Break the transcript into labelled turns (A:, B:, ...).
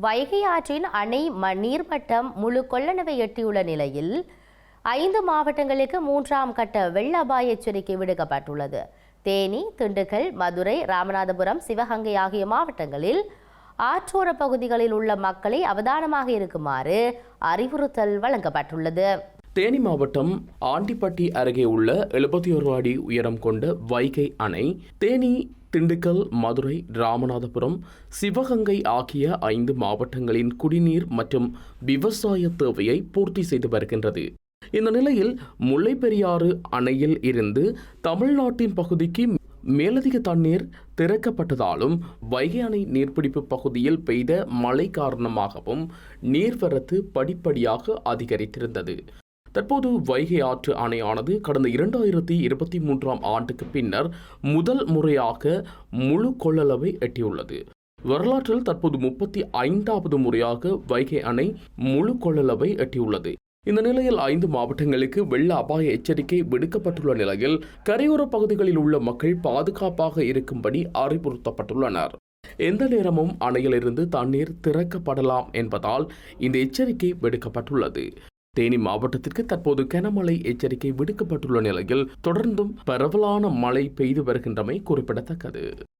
A: வைகை ஆற்றின் அணை ம- நீர்மட்டம் முழு கொள்ளளவை எட்டியுள்ள நிலையில் ஐந்து மாவட்டங்களுக்கு மூன்றாம் கட்ட வெள்ள அபாய எச்சரிக்கை விடுக்கப்பட்டுள்ளது. தேனி திண்டுக்கல் மதுரை ராமநாதபுரம் சிவகங்கை ஆகிய மாவட்டங்களில் ஆற்றோர பகுதிகளில் உள்ள மக்களை அவதானமாக இருக்குமாறு அறிவுறுத்தல் வழங்கப்பட்டுள்ளது.
B: தேனி மாவட்டம் ஆண்டிப்பட்டி அருகே உள்ள எழுபத்தி ஒரு அடி உயரம் கொண்ட வைகை அணை தேனி திண்டுக்கல் மதுரை ராமநாதபுரம் சிவகங்கை ஆகிய ஐந்து மாவட்டங்களின் குடிநீர் மற்றும் விவசாய தேவையை பூர்த்தி செய்து வருகின்றது. இந்த நிலையில் முல்லைப்பெரியாறு அணையில் இருந்து தமிழ்நாட்டின் பகுதிக்கு மேலதிக தண்ணீர் திறக்கப்பட்டதாலும் வைகை அணை நீர்பிடிப்பு பகுதியில் பெய்த மழை காரணமாகவும் நீர்வரத்து படிப்படியாக அதிகரித்திருந்தது. தற்போது வைகை ஆற்று அணையானது கடந்த இரண்டாயிரத்தி இருபத்தி மூன்றாம் ஆண்டுக்கு பின்னர் முதல் முறையாக முழு கொள்ளளவை எட்டியுள்ளது. வரலாற்றில் தற்போது முப்பத்தி ஐந்தாவது முறையாக வைகை அணை முழு கொள்ளளவை எட்டியுள்ளது. இந்த நிலையில் ஐந்து மாவட்டங்களுக்கு வெள்ள அபாய எச்சரிக்கை விடுக்கப்பட்டுள்ள நிலையில் கரையோர பகுதிகளில் உள்ள மக்கள் பாதுகாப்பாக இருக்கும்படி அறிவுறுத்தப்பட்டுள்ளனர். எந்த நேரமும் அணையிலிருந்து தண்ணீர் திறக்கப்படலாம் என்பதால் இந்த எச்சரிக்கை விடுக்கப்பட்டுள்ளது. தேனி மாவட்டத்திற்கு தற்போது கனமழை எச்சரிக்கை விடுக்கப்பட்டுள்ள நிலையில் தொடர்ந்தும் பரவலான மழை பெய்து வருகின்றமை குறிப்பிடத்தக்கது.